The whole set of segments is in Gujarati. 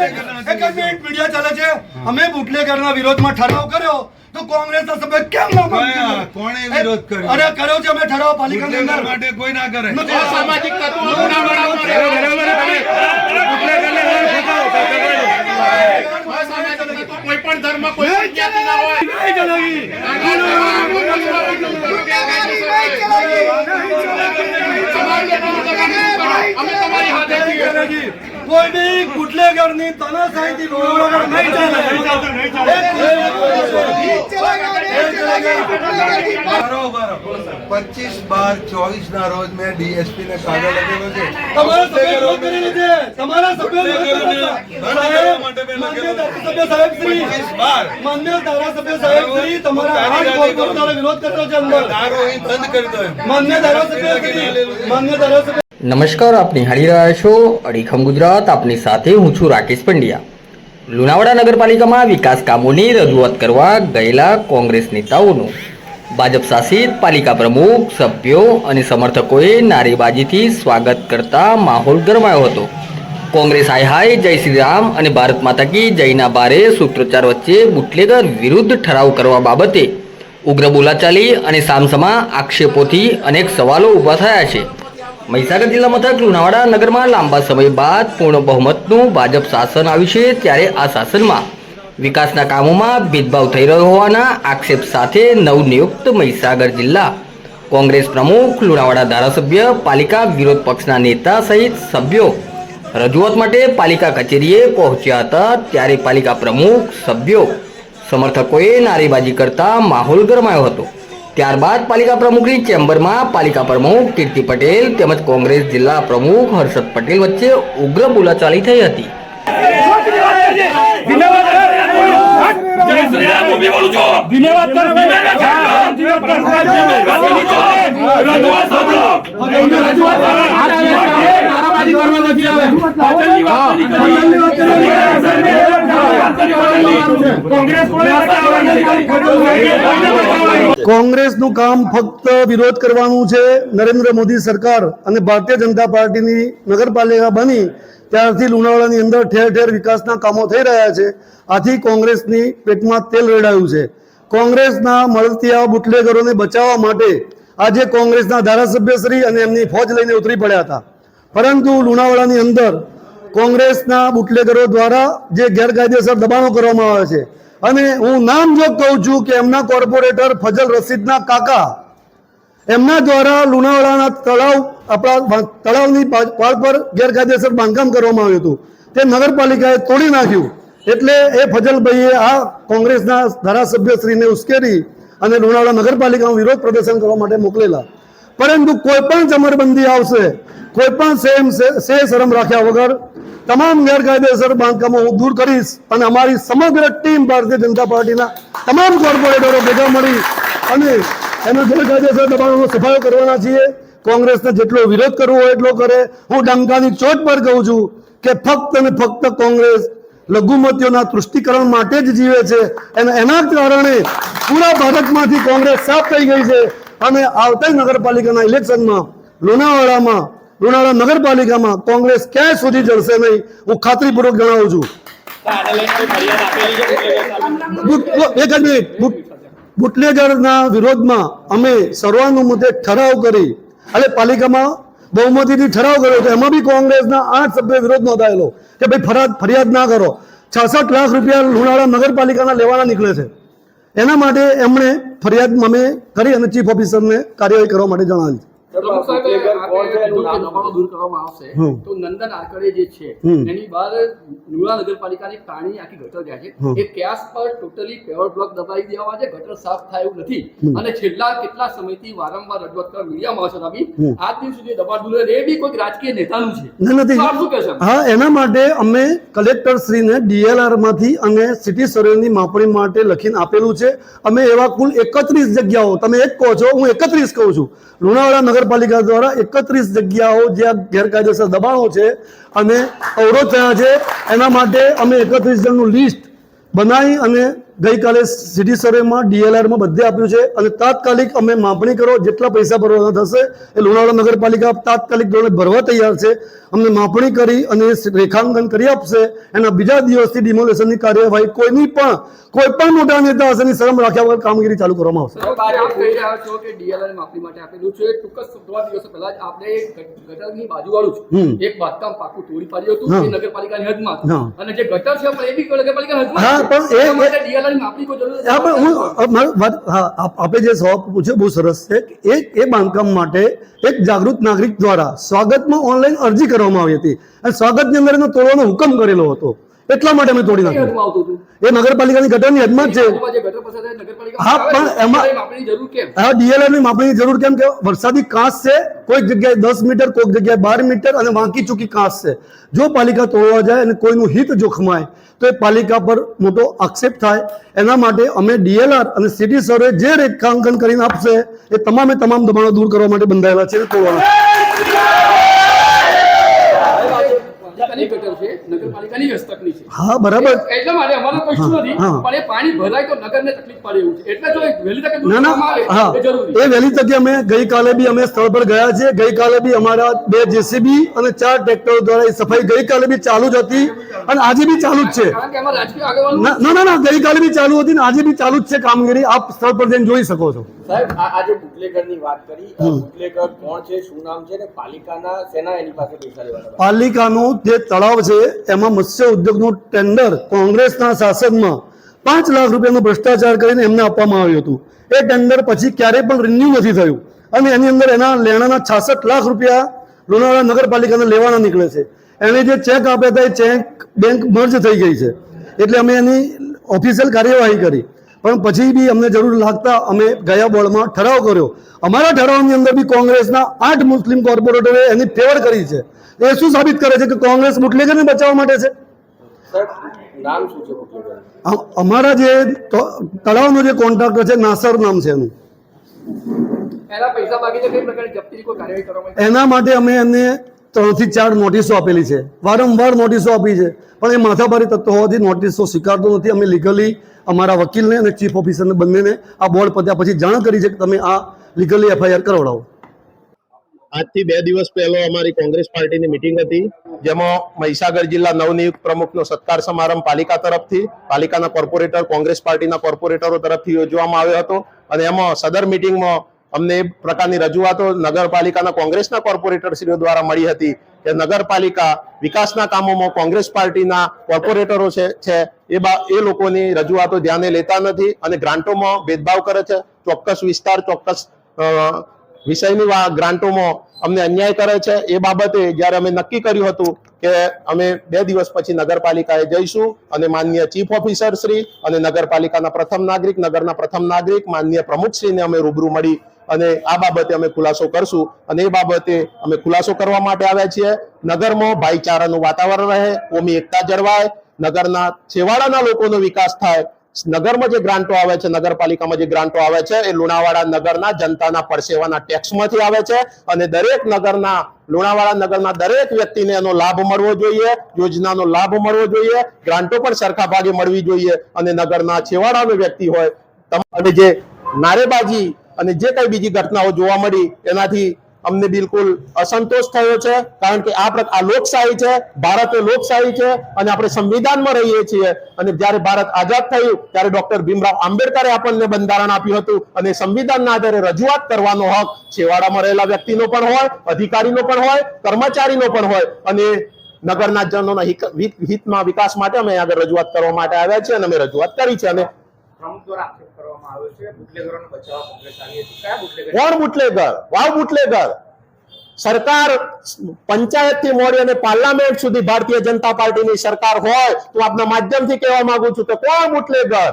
એક મિનિટ મીડિયા ચાલે છે. અમે બુટલેગરના વિરોધમાં ઠરાવ કર્યો. તો કોંગ્રેસના સભ્ય કેમ ન કોણે વિરોધ કર્યો? અરે કર્યો છે અમે ઠરાવ પાલિકાની અંદર. માટે કોઈ ના કરે. નથી. અસામાજિક તત્વો કોઈ પણ ધર્મ કોઈ પણ જ્ઞાતિના હોય. અમે તમારી હાથે કોઈ બી બુટલેગરની તાનાશાહીથી લુણાવાડા નહીં ચાલે. પચીસ બાર ચોવીસ ના રોજ મેં ડીએસપી ને કાગળ લખેલો છે. તમારા સભ્ય કરી કરી સાહેબ શ્રી, માન્ય ધારાસભ્ય સાહેબ શ્રી, તમારા હાથ કોલ પર તારે વિરોધ કરતો છે અંદર. બંધ કરી દો માન્ય ધારાસભ્ય માન્ય ધારાસભ્ય નમસ્કાર, આપ નિહાળી રહ્યા છો અડીખમ ગુજરાત. આપની સાથે હું છું રાકેશ પંડ્યા. લુણાવાડા નગરપાલિકામાં વિકાસ કામોની રજૂઆત કરવા ગયેલા કોંગ્રેસ નેતાઓનું ભાજપ શાસિત પાલિકા પ્રમુખ, સભ્યો અને સમર્થકોએ નારેબાજીથી સ્વાગત કરતા માહોલ ગરમાયો હતો. કોંગ્રેસ હાય હાય, જય શ્રી રામ અને ભારત માતા કી જયના બારે સૂત્રોચ્ચાર વચ્ચે બુટલેગર વિરુદ્ધ ઠરાવ કરવા બાબતે ઉગ્ર બોલાચાલી અને સામસામા આક્ષેપોથી અનેક સવાલો ઊભા થયા છે. મહીસાગર જિલ્લા મથક લુણાવાડા નગરમાં લાંબા સમય બાદ પૂર્ણ બહુમતનું ભાજપ શાસન આવ્યું છે, ત્યારે આ શાસનમાં વિકાસના કામોમાં ભેદભાવ થઈ રહ્યો હોવાના આક્ષેપ સાથે નવનિયુક્ત મહીસાગર જિલ્લા કોંગ્રેસ પ્રમુખ, લુણાવાડા ધારાસભ્ય, પાલિકા વિરોધ પક્ષના નેતા સહિત સભ્યો રજૂઆત માટે પાલિકા કચેરીએ પહોંચ્યા હતા, ત્યારે પાલિકા પ્રમુખ, સભ્યો, સમર્થકોએ નારેબાજી કરતા માહોલ ગરમાયો હતો. ત્યારબાદ પાલિકા પ્રમુખની ચેમ્બરમાં પાલિકા પ્રમુખ કીર્તિ પટેલ તેમજ કોંગ્રેસ જિલ્લા પ્રમુખ હર્ષદ પટેલ વચ્ચે ઉગ્ર બોલાચાલી થઈ હતી. કોંગ્રેસનું કામ ફક્ત વિરોધ કરવાનું છે. નરેન્દ્ર મોદી સરકાર અને ભારતીય જનતા પાર્ટીની નગરપાલિકા બની ત્યારથી લુણાવાડાની અંદર ઠેર ઠેર વિકાસના કામો થઈ રહ્યા છે. આથી કોંગ્રેસની પેટમાં તેલ રેડાયું છે. કોંગ્રેસના મળતિયા બુટલેગરોને બચાવવા માટે આજે કોંગ્રેસના ધારાસભ્યશ્રી અને એમની ફોજ લઈને ઉતરી પડ્યા હતા. પરંતુ લુણાવાડાની અંદર કોંગ્રેસના બુટલેગરો દ્વારા જે ગેરકાયદેસર દબાણો કરવામાં આવે છે. અને હું નામ જો કહું છું કે એમના કોર્પોરેટર ફજલ રસીદના કાકા એમના દ્વારા લુણાવાડાના તળાવ, આપણા તળાવની પાળ પર ગેરકાયદેસર બાંધકામ કરવામાં આવ્યું હતું. તે નગરપાલિકાએ તોડી નાખ્યું. એટલે એ ફજલભાઈએ આ કોંગ્રેસના ધારાસભ્યશ્રીને ઉશ્કેરી અને લુણાવાડા નગરપાલિકામાં વિરોધ પ્રદર્શન કરવા માટે મોકલેલા. પરંતુ કોઈ પણ જમરબંધી આવશે, કોઈ પણ સેમ સે શરમ રાખ્યા વગર તમામ ગેરકાયદેસર બાંધકામો હું દૂર કરીશ અને અમારી સમગ્ર ટીમ ભારતીય જનતા પાર્ટીના તમામ કોર્પોરેટરો ભેગા મળી અને એના ગેરકાયદેસર દબાણોનો સફાયો કરવાના છીએ. કોંગ્રેસને જેટલો વિરોધ કરવો હોય એટલો કરે. હું ડંકાની ચોટ પર કહું છું કે ફક્ત અને ફક્ત કોંગ્રેસ લઘુમતીઓના તૃષ્ટિકરણ માટે જ જીવે છે અને એના કારણે પૂરા ભારતમાંથી કોંગ્રેસ સાફ થઈ ગઈ છે. અને આવતા નગરપાલિકાના ઇલેક્શનમાં લુણાવાડામાં લુણાવાડા નગરપાલિકામાં કોંગ્રેસ ક્યાંય સુધી જળશે નહીં હું ખાતરીપૂર્વક જણાવું છું. એક જ મિનિટ બુટલેગરના વિરોધમાં અમે સર્વાનુમતે ઠરાવ કરી એટલે પાલિકામાં બહુમતીથી ઠરાવ કર્યો હતો એમાં બી કોંગ્રેસના આઠ સભ્યો વિરોધ નોંધાયેલો કે ભાઈ ફરિયાદ ફરિયાદ ના કરો. છાસઠ લાખ રૂપિયા લુણાવાડા નગરપાલિકાના લેવાના નીકળે છે. એના માટે એમણે ફરિયાદ અમે કરી અને ચીફ ઓફિસરને કાર્યવાહી કરવા માટે જણાવી પ્રમુખ સાહેબ, આપણે જો કે દબાણો દૂર કરવામાં આવશે. તો નંદન આર્કડે જે છે એની બહાર લુણા નગરપાલિકાની પાણી આખી ગટર જાય છે. એ કેસ પર ટોટલી પેવર બ્લોક દબાવી દેવામાં છે ગટર સાફ થાય એવું નથી. અને છેલ્લા કેટલા સમયથી વારંવાર રજૂઆત કરવા મીડિયામાં આવશે આજ દિન સુધી દબાણ એ બી કોઈ રાજકીય નેતાનું છે. નથી. તો આપ શું કહેશો? હા એના માટે અમે કલેક્ટર શ્રીને ડીએલઆરમાંથી અને સિટી સર્વેની માપણી માટે લખીને આપેલું છે. અમે એવા કુલ એકત્રીસ જગ્યાઓ તમે એક કહો છો હું એકત્રીસ કહું છું. લુણાવાડા નગરપાલિકા દ્વારા એકત્રીસ જગ્યાઓ જ્યાં ગેરકાયદેસર દબાણો છે અને અવરોધ થયા છે, એના માટે અમે એકત્રીસ જણનું લિસ્ટ બનાવી અને ગઈકાલે સિટી સર્વેમાં ડીએલઆરમાં બધે આપ્યું છે અને તાત્કાલિક અમે માપણી કરો જેટલા પૈસા ભરવાના થશે એ લુણાવાડા નગરપાલિકા તાત્કાલિક ધોરણે ભરવા તૈયાર છે. અમને માપણી કરી અને રેખાંકન કરી આપશે. એના બીજા દિવસથી ડિમોલેશનની કાર્યવાહી કોઈની પણ કોઈ પણ મોટા નેતા હશે ની શરમ રાખ્યા વગર કામગીરી ચાલુ કરવામાં આવશે. એક બાંધકામ પાકું તોડી પાડ્યું હતું નગરપાલિકાની હદમાં. અને જે ગટર છે એ બી નગરપાલિકાની હદમાં હા, પણ એ- એના માટે DLR ની માપણી કોઈ જરૂર હા પણ હું અ, મારું વાત હા આપ- આપે જે સવાલ પૂછ્યો બહુ સરસ છે કે એ એ બાંધકામ માટે એક જાગૃત નાગરિક દ્વારા સ્વાગતમાં ઓનલાઈન અરજી કરવામાં આવી હતી. અને સ્વાગતની અંદર એનો તોડવાનો હુકમ કરેલો હતો. એટલા માટે અમે તોડી નાખ્યું. એ નગરપાલિકાની ગટરની હદમાં જ છે હા, પણ એમાં- આ ડીએલઆરની માપણીની જરૂર કેમ કે વરસાદી કાંસ છે કોઈક જગ્યાએ દસ મીટર કોઈક જગ્યાએ બાર મીટર અને વાંકી ચૂકી કાંસ છે. જો પાલિકા તોડવા જાય અને કોઈનું હિત જોખમાય તો એ પાલિકા પર મોટો આક્ષેપ થાય. એના માટે અમે ડીએલઆર અને સિટી સર્વે જે રેખાંકન કરીને આપશે, એ તમામે તમામ દબાણો દૂર કરવા માટે બંધાયેલા છે તોડવાના પાલિકાની ગટર છે નગરપાલિકાની હસ્તકની છે. હા બરાબર. એટલા માટે અમારો કશું નથી પણ એ પાણી ભરાય તો નગરને તકલીફ પડે એવું છે. એટલે જો વહેલી તકે ના ના. હા. એ વહેલી તકે અમે ગઈકાલે બી અમે સ્થળ પર ગયા છે ગઈકાલે બી અમારા બે જેસીબી અને ચાર ટ્રેક્ટરો દ્વારા એ સફાઈ ગઈકાલે બી ચાલુ જ હતી અને આજે બી ચાલુ જ છે. ના ના ના ના. ગઈકાલે બી ચાલુ હતી ને આજે બી ચાલુ જ છે કામગીરી. આપ સ્થળ પર જઈને જોઈ શકો છો. સાહેબ આ આજે બુટલેગરની વાત કરી. બુટલેગર કોણ છે શું નામ છે ને? પાલિકાના સેના એની પાસે પૈસા લેવાના પાલિકાનું જે તળાવ છે, એમાં મત્સ્ય ઉદ્યોગનું ટેન્ડર કોંગ્રેસના શાસનમાં પાંચ લાખ રૂપિયાનો ભ્રષ્ટાચાર કરીને એમને આપવામાં આવ્યું હતું. એ ટેન્ડર પછી ક્યારેય પણ રિન્યુ નથી થયું. અને એની અંદર એના લેણાના છાસઠ લાખ રૂપિયા લોનાવાડા નગરપાલિકાને લેવાના નીકળે છે. એને જે ચેક આપ્યા હતા એ ચેક બેંક મર્જ થઈ ગઈ છે. એટલે અમે એની ઓફિશિયલ કાર્યવાહી કરી. પણ પછી બી અમને જરૂર લાગતા અમે ગયા બોર્ડમાં ઠરાવ કર્યો. અમારા ઠરાવની અંદર બી કોંગ્રેસના આઠ મુસ્લિમ કોર્પોરેટરે એની ફેવર કરી છે. એ શું સાબિત કરે છે કે કોંગ્રેસ બુટલેગરને બચાવવા માટે છે? અમારા જે તળાવનો જે કોન્ટ્રાક્ટર છે નાસર નામ છે એનું? એના માટે અમે એમને ત્રણથી ચાર નોટિસો આપેલી છે. વારંવાર નોટિસો આપી છે. પણ એ માથાભારી તત્વ હોવાથી નોટિસો સ્વીકારતો નથી. અમે લીગલી અમારા વકીલને અને ચીફ ઓફિસરને બંનેને આ બોર્ડ પત્યા પછી જાણ કરી છે કે તમે આ લીગલી એફઆઈઆર કરાવડાવો. આજથી બે દિવસ પહેલો અમારી કોંગ્રેસ પાર્ટીની મિટિંગ હતી. જેમાં મહીસાગર જિલ્લા નવનિયુક્ત પ્રમુખનો સત્કાર સમારંભ પાલિકા તરફથી, પાલિકાના કોર્પોરેટર, કોંગ્રેસ પાર્ટીના કોર્પોરેટરો તરફથી યોજવામાં આવ્યો હતો. અને એમાં સદર મિટિંગમાં અમને એ પ્રકારની રજૂઆતો નગરપાલિકાના કોંગ્રેસના કોર્પોરેટરશ્રીઓ દ્વારા મળી હતી કે નગરપાલિકા વિકાસના કામોમાં કોંગ્રેસ પાર્ટીના કોર્પોરેટરો છે એ બા, એ લોકોની રજૂઆતો ધ્યાને લેતા નથી અને ગ્રાન્ટોમાં ભેદભાવ કરે છે. ચોક્કસ વિસ્તાર, ચોક્કસ વિષયની ગ્રાન્ટોમાં અમને અન્યાય કરે છે. એ બાબતે જ્યારે અમે નક્કી કર્યું હતું કે અમે બે દિવસ પછી નગરપાલિકાએ જઈશું અને માનનીય ચીફ ઓફિસર શ્રી અને નગરપાલિકાના પ્રથમ નાગરિક, નગરના પ્રથમ નાગરિક, માનનીય પ્રમુખશ્રીને અમે રૂબરૂ મળી અને આ બાબતે અમે ખુલાસો કરશું અને એ બાબતે અમે ખુલાસો કરવા માટે આવ્યા છીએ. નગરમાં ભાઈચારાનું વાતાવરણ રહે, કોમી એકતા જળવાય, નગરના છેવાડાના લોકોનો વિકાસ થાય નગરમાં જે ગ્રાન્ટો આવે છે, નગરપાલિકામાં જે ગ્રાન્ટો આવે છે, એ લુણાવાડા નગરના જનતાના પરસેવાના ટેક્સમાંથી આવે છે અને દરેક નગરના, લુણાવાડા નગરના દરેક વ્યક્તિને એનો લાભ મળવો જોઈએ, યોજનાનો લાભ મળવો જોઈએ, ગ્રાન્ટો પણ સરખા ભાગે મળવી જોઈએ અને નગરના છેવાડાનો વ્યક્તિ હોય અને જે નારેબાજી અને જે કઈ બીજી ઘટનાઓ જોવા મળી, એનાથી અમને બિલકુલ અસંતોષ થયો છે, કારણ કે આ આ લોકશાહી છે, ભારત એ લોકશાહી છે, અને આપણે સંવિધાનમાં રહીએ છીએ. અને જ્યારે ભારત આઝાદ થયું, ત્યારે ડોક્ટર ભીમરાવ આંબેડકરે આપણને બંધારણ આપ્યું હતું, અને સંવિધાનના આધારે રજૂઆત કરવાનો હક છેવાડામાં રહેલા વ્યક્તિનો પણ હોય, અધિકારીનો પણ હોય, કર્મચારીનો પણ હોય, અને નગરના જનોના હિત- હિતમાં વિકાસ માટે અમે આગળ રજૂઆત કરવા માટે આવ્યા છીએ, અને અમે રજૂઆત કરી છે, અને પ્રમુખ દ્વારા કરવામાં આવ્યો છે? બુટલેગરોને બચાવવા કોંગ્રેસ આવી હતી. કયા બુટલેગર? કોણ બુટલેગર? વાવ બુટલેગર. સરકાર પંચાયતથી મોડી અને પાર્લામેન્ટ સુધી ભારતીય જનતા પાર્ટીની સરકાર હોય તો આપના માધ્યમથી કહેવા માંગુ છું કે કોણ બુટલેગર?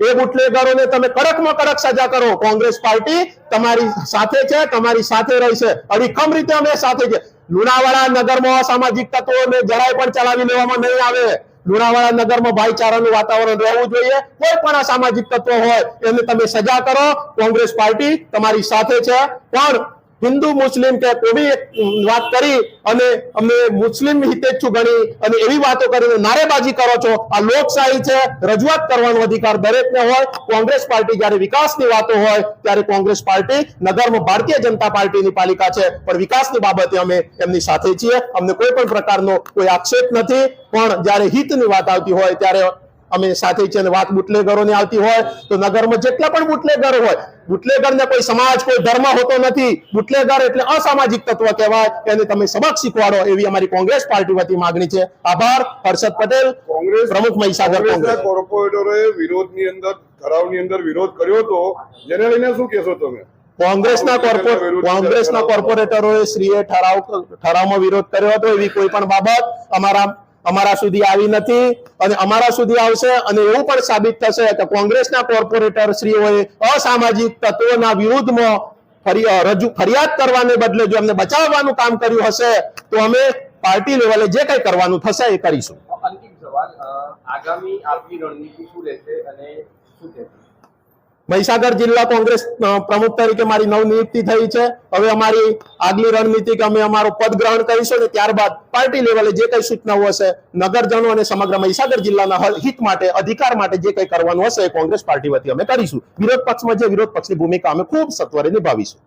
એ બુટલેગરોને તમે કડકમાં કડક સજા કરો. કોંગ્રેસ પાર્ટી તમારી સાથે છે, તમારી સાથે રહેશે. અડીખમ રીતે અમે સાથે છે. લુણાવાડા નગરમાં સામાજિક તત્વોને જરાય પણ ચલાવી લેવામાં નહીં આવે. લુણાવાડા નગરમાં ભાઈચારાનું વાતાવરણ રહેવું જોઈએ. કોઈ પણ સામાજિક તત્વો હોય, એને તમે સજા કરો. કોંગ્રેસ પાર્ટી તમારી સાથે છે. પણ હિન્દુ મુસ્લિમ કે કોઈ વાત કરી અને અમે મુસ્લિમ હિતેચ્છુ ગણી અને એવી વાતો કરીને નારેબાજી કરો છો. આ લોકશાહી છે, રજૂઆત કરવાનો અધિકાર દરેકને હોય. કોંગ્રેસ પાર્ટી જ્યારે વિકાસની વાતો હોય, ત્યારે કોંગ્રેસ પાર્ટી નગરમાં ભારતીય જનતા પાર્ટીની પાલિકા છે. પણ વિકાસની બાબતે અમે એમની સાથે છીએ. અમને કોઈ પણ પ્રકારનો કોઈ આક્ષેપ નથી. પણ જ્યારે હિતની વાત આવતી હોય, ત્યારે અમે સાથે છીએ અને વાત બુટલેગરોની આવતી હોય. તો નગરમાં જેટલા પણ બુટલેગરો હોય બુટલેગરને કોઈ સમાજ કોઈ ધર્મ હોતો નથી. બુટલેગર એટલે અસામાજિક તત્વ કહેવાય. એને તમે સબક શીખવાડો એવી અમારી કોંગ્રેસ પાર્ટી વતી માંગણી છે. આભાર હર્ષદ પટેલ કોંગ્રેસ પ્રમુખ મહીસાગર કોંગ્રેસ. કોર્પોરેટરોએ વિરોધની અંદર ઠરાવની અંદર વિરોધ કર્યો હતો જેને લઈને શું કહેશો તમે? કોંગ્રેસના કોંગ્રેસના કોર્પોરેટરોએ શ્રીએ ઠરાવ ઠરાવમાં વિરોધ કર્યો હતો એવી કોઈ પણ બાબત. અમારા અમારા સુધી આવી નથી અને અમારા સુધી આવશે અને એવું પણ સાબિત થશે કે કોંગ્રેસના કોર્પોરેટર શ્રીઓએ અસામાજિક તત્વોના વિરુદ્ધમાં રજૂ, ફરિયાદ કરવાને બદલે જો અમને બચાવવાનું કામ કર્યું હશે, તો અમે પાર્ટી લેવલે જે કંઈ કરવાનું થશે એ કરીશું. આગામી આપની રણનીતિ શું રહેશે અને શું કહેશો? મહીસાગર જિલ્લા કોંગ્રેસ પ્રમુખ તરીકે મારી નવનિયુક્તિ થઈ છે. હવે અમારી આગલી રણનીતિ કે અમે અમારું પદ ગ્રહણ કરીશું ને ત્યારબાદ પાર્ટી લેવલે જે કઈ સૂચનાઓ હશે, નગરજનો અને સમગ્ર મહીસાગર જિલ્લાના હિત માટે, અધિકાર માટે જે કઈ કરવાનું હશે એ કોંગ્રેસ પાર્ટી વતી અમે કરીશું. વિરોધ પક્ષમાં જે વિરોધ પક્ષની ભૂમિકા અમે ખૂબ સત્વરે નિભાવીશું.